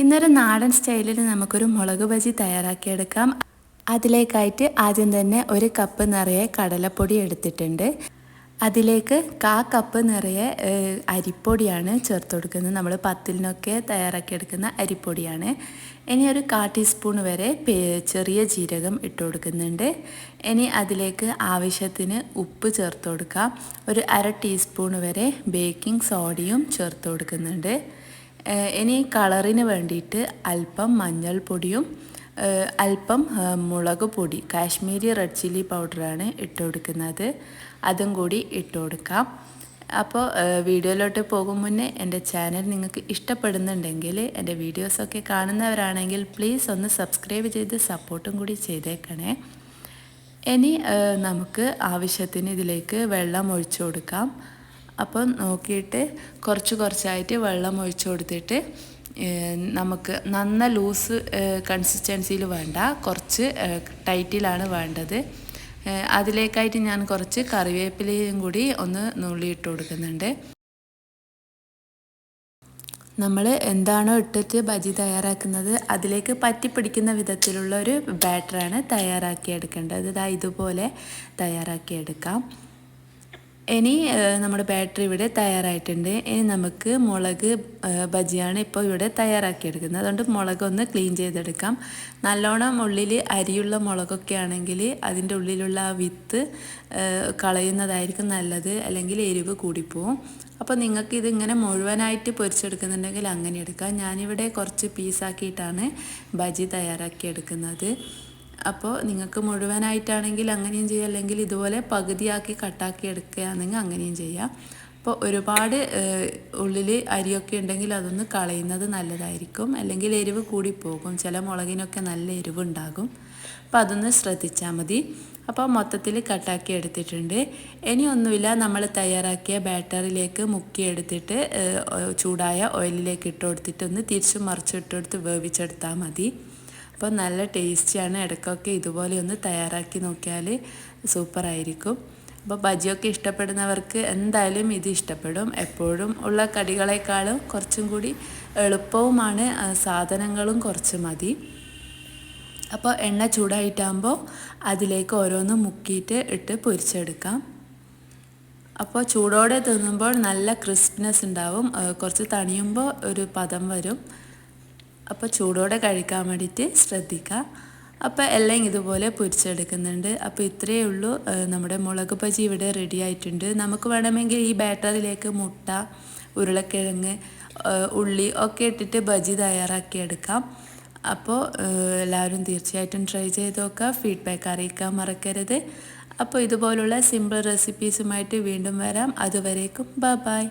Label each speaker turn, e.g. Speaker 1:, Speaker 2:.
Speaker 1: ഇന്നൊരു നാടൻ സ്റ്റൈലിൽ നമുക്കൊരു മുളക് ബജി തയ്യാറാക്കിയെടുക്കാം. അതിലേക്കായിട്ട് ആദ്യം തന്നെ ഒരു കപ്പ് നിറയെ കടലപ്പൊടി എടുത്തിട്ടുണ്ട്. അതിലേക്ക് കാ കപ്പ് നിറയെ അരിപ്പൊടിയാണ് ചേർത്ത് കൊടുക്കുന്നത്. നമ്മൾ പത്തിലിനൊക്കെ തയ്യാറാക്കിയെടുക്കുന്ന അരിപ്പൊടിയാണ്. ഇനി ഒരു കാ ടീസ്പൂൺ വരെ ചെറിയ ജീരകം ഇട്ട് കൊടുക്കുന്നുണ്ട്. ഇനി അതിലേക്ക് ആവശ്യത്തിന് ഉപ്പ് ചേർത്ത് കൊടുക്കാം. ഒരു അര ടീസ്പൂൺ വരെ ബേക്കിംഗ് സോഡയും ചേർത്ത് കൊടുക്കുന്നുണ്ട്. ഇനി കളറിന് വേണ്ടിയിട്ട് അല്പം മഞ്ഞൾപ്പൊടിയും അല്പം മുളക് പൊടി കാശ്മീരി റെഡ് ചില്ലി പൗഡറാണ് ഇട്ട് കൊടുക്കുന്നത്. അതും കൂടി ഇട്ട് കൊടുക്കാം. അപ്പോൾ വീഡിയോയിലോട്ട് പോകും മുന്നേ എന്റെ ചാനൽ നിങ്ങൾക്ക് ഇഷ്ടപ്പെടുന്നുണ്ടെങ്കിൽ എന്റെ വീഡിയോസൊക്കെ കാണുന്നവരാണെങ്കിൽ പ്ലീസ് ഒന്ന് സബ്സ്ക്രൈബ് ചെയ്ത് സപ്പോർട്ടും കൂടി ചെയ്തേക്കണേ. ഇനി നമുക്ക് ആവശ്യത്തിന് ഇതിലേക്ക് വെള്ളം ഒഴിച്ചു കൊടുക്കാം. അപ്പം നോക്കിയിട്ട് കുറച്ച് കുറച്ചായിട്ട് വെള്ളം ഒഴിച്ചു കൊടുത്തിട്ട് നമുക്ക് നന്ന ലൂസ് കൺസിസ്റ്റൻസിയിൽ വേണ്ട. കുറച്ച് ടൈറ്റിലാണ് വേണ്ടത്. അതിലേക്കായിട്ട് ഞാൻ കുറച്ച് കറിവേപ്പിലയും കൂടി ഒന്ന് നുള്ളിയിട്ട് കൊടുക്കുന്നുണ്ട്. നമ്മൾ എന്താണോ ഇട്ടിട്ട് ബജി തയ്യാറാക്കുന്നത് അതിലേക്ക് പറ്റിപ്പിടിക്കുന്ന വിധത്തിലുള്ള ഒരു ബാറ്ററാണ് തയ്യാറാക്കിയെടുക്കേണ്ടത്. ഇതാ ഇതുപോലെ തയ്യാറാക്കിയെടുക്കാം. ഇനി നമ്മുടെ ബാറ്ററി ഇവിടെ തയ്യാറായിട്ടുണ്ട്. ഇനി നമുക്ക് മുളക് ബജിയാണ് ഇപ്പോൾ ഇവിടെ തയ്യാറാക്കിയെടുക്കുന്നത്. അതുകൊണ്ട് മുളക് ഒന്ന് ക്ലീൻ ചെയ്തെടുക്കാം. നല്ലോണം ഉള്ളിൽ അരിയുള്ള മുളകൊക്കെ ആണെങ്കിൽ അതിന്റെ ഉള്ളിലുള്ള ആ വിത്ത് കളയുന്നതായിരിക്കും നല്ലത്. അല്ലെങ്കിൽ എരിവ് കൂടിപ്പോവും. അപ്പോൾ നിങ്ങൾക്ക് ഇതിങ്ങനെ മുഴുവനായിട്ട് പൊരിച്ചെടുക്കുന്നുണ്ടെങ്കിൽ അങ്ങനെ എടുക്കാം. ഞാനിവിടെ കുറച്ച് പീസാക്കിയിട്ടാണ് ബജി തയ്യാറാക്കിയെടുക്കുന്നത്. അപ്പോൾ നിങ്ങൾക്ക് മുഴുവനായിട്ടാണെങ്കിൽ അങ്ങനെയും ചെയ്യാം. അല്ലെങ്കിൽ ഇതുപോലെ പകുതിയാക്കി കട്ടാക്കി എടുക്കുകയാണെങ്കിൽ അങ്ങനെയും ചെയ്യാം. അപ്പോൾ ഒരുപാട് ഉള്ളിൽ അരിയൊക്കെ ഉണ്ടെങ്കിൽ അതൊന്ന് കളയുന്നത് നല്ലതായിരിക്കും. അല്ലെങ്കിൽ എരിവ് കൂടിപ്പോകും. ചില മുളകിനൊക്കെ നല്ല എരിവുണ്ടാകും. അപ്പോൾ അതൊന്ന് ശ്രദ്ധിച്ചാൽ മതി. അപ്പോൾ മൊത്തത്തിൽ കട്ടാക്കി എടുത്തിട്ടുണ്ട്. ഇനി ഒന്നുമില്ല. നമ്മൾ തയ്യാറാക്കിയ ബാറ്ററിലേക്ക് മുക്കിയെടുത്തിട്ട് ചൂടായ ഓയിലിലേക്ക് ഇട്ട് കൊടുത്തിട്ട് ഒന്ന് തിരിച്ചു മറിച്ചിട്ടെടുത്ത് വേവിച്ചെടുത്താൽ മതി. അപ്പോൾ നല്ല ടേസ്റ്റിയാണ് ഇടയ്ക്കൊക്കെ ഇതുപോലെ ഒന്ന് തയ്യാറാക്കി നോക്കിയാൽ സൂപ്പറായിരിക്കും. അപ്പോൾ ബജിയൊക്കെ ഇഷ്ടപ്പെടുന്നവർക്ക് എന്തായാലും ഇത് ഇഷ്ടപ്പെടും. എപ്പോഴും ഉള്ള കടികളെക്കാളും കുറച്ചും കൂടി എളുപ്പവുമാണ് സാധനങ്ങളും കുറച്ച് മതി. അപ്പോൾ എണ്ണ ചൂടായിട്ടാകുമ്പോൾ അതിലേക്ക് ഓരോന്ന് മുക്കിയിട്ട് ഇട്ട് പൊരിച്ചെടുക്കാം. അപ്പോൾ ചൂടോടെ തിന്നുമ്പോൾ നല്ല ക്രിസ്പിനെസ് ഉണ്ടാവും. കുറച്ച് തണിയുമ്പോൾ ഒരു പദം വരും. അപ്പോൾ ചൂടോടെ കഴിക്കാൻ വേണ്ടിയിട്ട് ശ്രദ്ധിക്കുക. അപ്പോൾ എല്ലാം ഇതുപോലെ പൊരിച്ചെടുക്കുന്നുണ്ട്. അപ്പോൾ ഇത്രയേ ഉള്ളൂ. നമ്മുടെ മുളക് ബജി ഇവിടെ റെഡി ആയിട്ടുണ്ട്. നമുക്ക് വേണമെങ്കിൽ ഈ ബാറ്ററിലേക്ക് മുട്ട ഉരുളക്കിഴങ്ങ് ഉള്ളി ഒക്കെ ഇട്ടിട്ട് ബജി തയ്യാറാക്കിയെടുക്കാം അപ്പോൾ എല്ലാവരും തീർച്ചയായിട്ടും ട്രൈ ചെയ്ത് നോക്കുക. ഫീഡ്ബാക്ക് അറിയിക്കാൻ മറക്കരുത്. അപ്പോൾ ഇതുപോലുള്ള സിമ്പിൾ റെസിപ്പീസുമായിട്ട് വീണ്ടും വരാം. അതുവരേക്കും ബ ബായ്